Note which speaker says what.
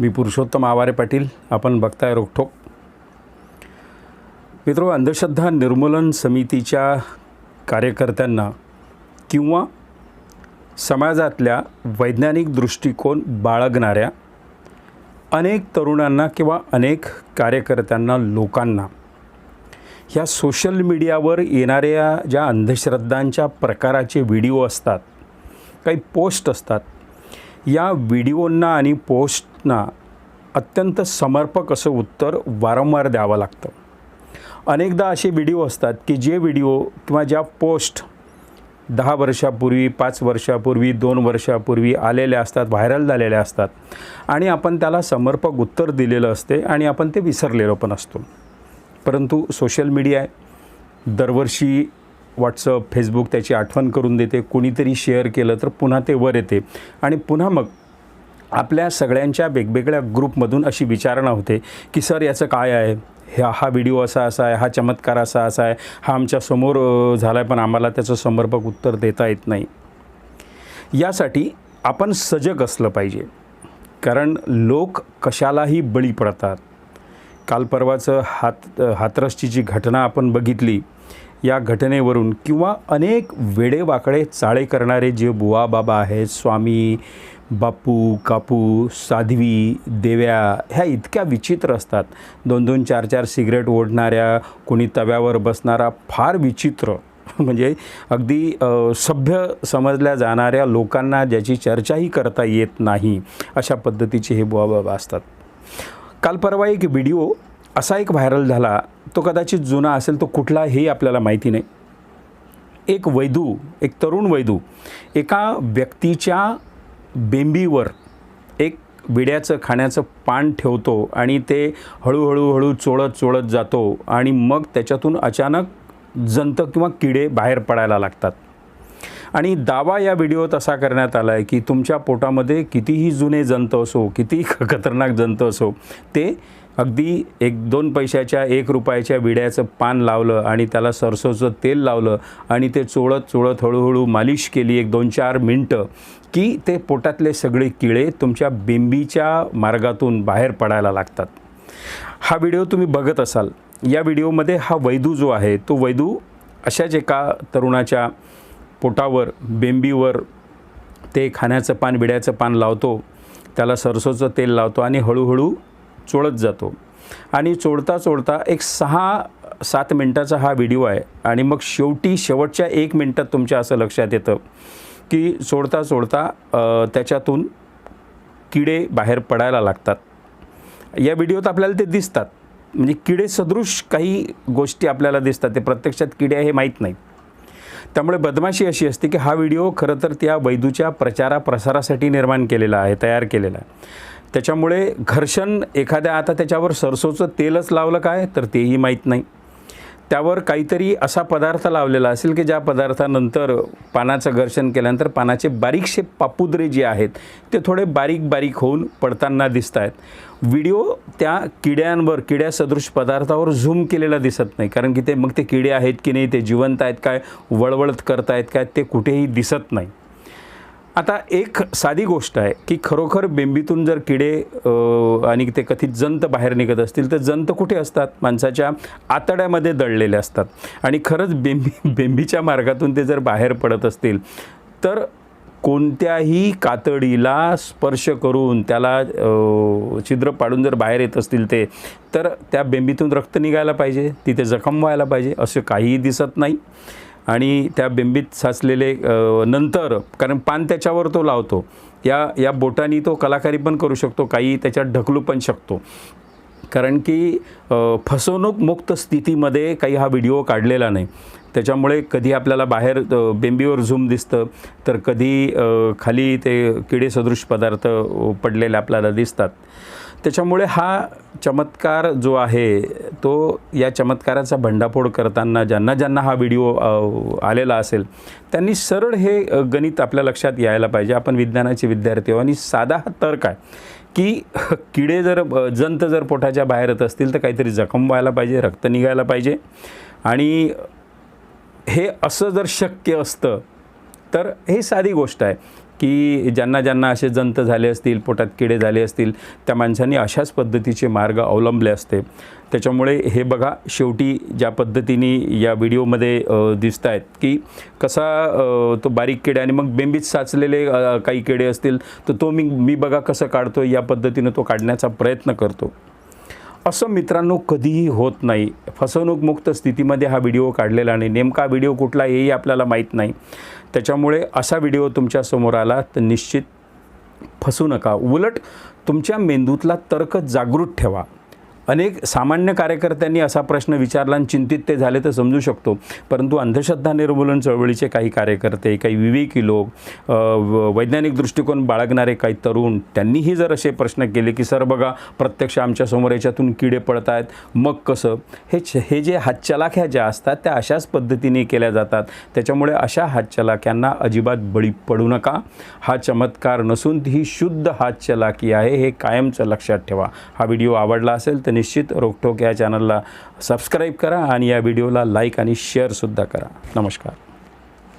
Speaker 1: मी पुरुषोत्तम आवारे पाटील आपण बघताय रोखोक मित्र अंधश्रद्धा निर्मूलन समितीच्या कार्यकर्त्यांना किंवा समाजातल्या वैज्ञानिक दृष्टिकोन बाळगणाऱ्या अनेक तरुणांना किंवा अनेक कार्यकर्त्यांना लोकांना ह्या सोशल मीडियावर येणाऱ्या ज्या अंधश्रद्धांच्या प्रकाराचे व्हिडिओ असतात काही पोस्ट असतात या व्हिडिओंना आणि पोस्टना अत्यंत समर्पक असं उत्तर वारंवार द्यावं लागतं. अनेकदा असे व्हिडिओ असतात की जे व्हिडिओ किंवा ज्या पोस्ट दहा वर्षापूर्वी पाच वर्षापूर्वी दोन वर्षापूर्वी आलेल्या असतात व्हायरल झालेल्या असतात आणि आपण त्याला समर्पक उत्तर दिलेलं असते आणि आपण ते विसरलेलो पण असतो. परंतु सोशल मीडिया आहे. दरवर्षी व्हॉट्सअप फेसबुक त्याची आठवण करून देते. कोणीतरी शेअर केलं तर पुन्हा ते वर येते. आणि पुन्हा मग आपल्या सगळ्यांच्या वेगवेगळ्या ग्रुपमधून अशी विचारणा होते की सर याचं काय आहे? ह्या हा व्हिडिओ असा असा आहे हा चमत्कार असा असा आहे हा आमच्यासमोर झाला आहे पण आम्हाला त्याचं समर्पक उत्तर देता येत नाही. यासाठी आपण सजग असलं पाहिजे. कारण लोक कशालाही बळी पडतात. काल परवाचं हात हातरसची जी घटना आपण बघितली या घटनेवरून किंवा अनेक वेडेवाकडे चाळे करणारे जे बुवा बाबा आहेत स्वामी बापू कापू साध्वी देव्या ह्या इतक्या विचित्र असतात. दोन दोन चार चार सिगरेट ओढणाऱ्या कोणी तव्यावर बसणारा फार विचित्र. म्हणजे अगदी सभ्य समजल्या जाणाऱ्या लोकांना ज्याची चर्चाही करता येत नाही अशा पद्धतीचे हे बुवा बाबा असतात. काल परवा एक व्हिडिओ असा एक व्हायरल झाला तो कदाचित जुना असेल तो कुठला हेही आपल्याला माहिती नाही. एक वैदू एक तरुण वैदू एका व्यक्तीच्या बेंबीवर एक विड्याचं खाण्याचं पान ठेवतो आणि ते हळूहळू हळू चोळत चोळत जातो आणि मग त्याच्यातून अचानक जंत किंवा किडे बाहेर पडायला लागतात. आणि दावा या व्हिडिओत असा करण्यात आला आहे की तुमच्या पोटामध्ये कितीही जुने जंत असो कितीही खतरनाक जंत असो ते अगदी एक दोन पैशाच्या एक रुपयाच्या विड्याचं पान लावलं आणि त्याला सरसोचं तेल लावलं आणि ते चोळत चोळत हळूहळू मालिश केली एक दोन चार मिनटं की ते पोटातले सगळे किळे तुमच्या बिंबीच्या मार्गातून बाहेर पडायला लागतात. हा व्हिडिओ तुम्ही बघत असाल. या व्हिडिओमध्ये हा वैदू जो आहे तो वैदू अशाच एका तरुणाच्या पोटावर बेंबीवर ते खाण्याचं पान विड्याचं पान लावतो. त्याला सरसोचं तेल लावतो आणि हळूहळू चोळत जातो. आणि चोळता चोळता एक सहा सात मिनटाचा हा व्हिडिओ आहे. आणि मग शेवटी शेवटच्या एक मिनटात तुमच्या असं लक्षात येतं की चोळता चोळता त्याच्यातून किडे बाहेर पडायला लागतात. या व्हिडिओत आपल्याला ते दिसतात. म्हणजे किडे सदृश काही गोष्टी आपल्याला दिसतात. ते प्रत्यक्षात किडे हे माहीत नाहीत. त्यामुळे बदमाशी अशी असते की हा व्हिडिओ खरं तर त्या वैदूच्या प्रचारा प्रसारासाठी निर्माण केलेला आहे तयार केलेला आहे. त्याच्यामुळे घर्षण एखाद्या आता त्याच्यावर सरसोचं तेलच लावलं काय? तर तेही माहीत नाही. त्यावर काहीतरी असा पदार्थ लावलेला असेल की ज्या पदार्थानंतर पानाचं घर्षण केल्यानंतर पानाचे बारीकशे पापुद्रे जे आहेत ते थोडे बारीक बारीक होऊन पडताना दिसत आहेत. व्हिडिओ त्या किड्यांवर किड्यासदृश पदार्थावर झूम केलेला दिसत नाही कारण की ते मग ते किडे आहेत की नाही ते जिवंत आहेत काय वळवळत करतायत काय ते कुठेही दिसत नाही. आता एक साधी गोष्ट आहे की खरोखर बेंबीतून जर किडे आणि ते कथित जंत बाहेर निघत असतील तर जंत कुठे असतात? माणसाच्या आतड्यामध्ये दळलेले असतात. आणि खरंच बेंबी बेंबीच्या मार्गातून ते जर बाहेर पडत असतील तर कोणत्याही कातडीला स्पर्श करून त्याला छिद्र पाडून जर बाहेर येत असतील ते तर त्या बेंबीतून रक्त निघायला पाहिजे तिथे जखम व्हायला पाहिजे असं काहीही दिसत नाही. आणि त्या बिंबीत साचलेले नंतर कारण पान त्याच्यावर तो लावतो. या या बोटानी तो कलाकारी पण करू शकतो काही त्याच्यात ढकलू पण शकतो. कारण की फसवणूकमुक्त स्थितीमध्ये काही हा व्हिडिओ काढलेला नाही. त्याच्यामुळे कधी आपल्याला बाहेर बिंबीवर बेंबीवर झूम दिसतं तर कधी खाली ते किडे सदृश पदार्थ पडलेले आपल्याला दिसतात. त्याच्यामुळे हा चमत्कार जो आहे तो या चमत्काराचा भंडाफोड करताना ज्यांना ज्यांना हा व्हिडिओ आलेला असेल त्यांनी सरळ हे गणित आपल्या लक्षात यायला पाहिजे. आपण विज्ञानाचे विद्यार्थी आणि साधा हा तर्क आहे की किडे जर जंत जर पोटाच्या बाहेर येत असतील तर काहीतरी जखम व्हायला पाहिजे रक्त निघायला पाहिजे. आणि हे असं जर शक्य असतं तर हे साधी गोष्ट आहे. की ज्यांना ज्यांना असे जंत झाले असतील पोटात किडे झाले असतील त्या माणसांनी अशाच पद्धतीचे मार्ग अवलंबले असते. त्याच्यामुळे हे बघा शेवटी ज्या पद्धतीने या व्हिडिओमध्ये दिसत आहेत की कसा तो बारीक किडे आणि मग बेंबीत साचलेले काही किडे असतील तर तो मी मी बघा कसं काढतो या पद्धतीनं तो काढण्याचा प्रयत्न करतो. असं मित्रांनो कधीही होत नाही. फसवणूकमुक्त स्थितीमध्ये हा व्हिडिओ काढलेला नाही. नेमका व्हिडिओ कुठला हेही आपल्याला माहीत नाही. त्याच्यामुळे असा व्हिडिओ तुमच्यासमोर आला तर निश्चित फसू नका. उलट तुमच्या मेंदूतला तर्क जागृत ठेवा. अनेक सामान्य कार्यकर्त्यांनी असा प्रश्न विचारला आणि चिंतित ते झाले तर समजू शकतो. परंतु अंधश्रद्धा निर्मूलन चळवळीचे काही कार्यकर्ते काही विवेकी लोक व- वैज्ञानिक दृष्टिकोन बाळगणारे काही तरुण त्यांनीही जर असे प्रश्न केले की सर बघा प्रत्यक्ष आमच्यासमोर याच्यातून किडे पडत आहेत मग कसं? हे हे जे हातचलाख्या ज्या असतात त्या अशाच पद्धतीने केल्या जातात. त्याच्यामुळे अशा हातचलाख्यांना अजिबात बळी पडू नका. हा चमत्कार नसून ही शुद्ध हातचलाकी आहे हे कायमचं लक्षात ठेवा. हा व्हिडिओ आवडला असेल तर निश्चित रोकटोक या चॅनलला सबस्क्राईब करा आणि या व्हिडिओला लाईक आणि शेअरसुद्धा करा. नमस्कार.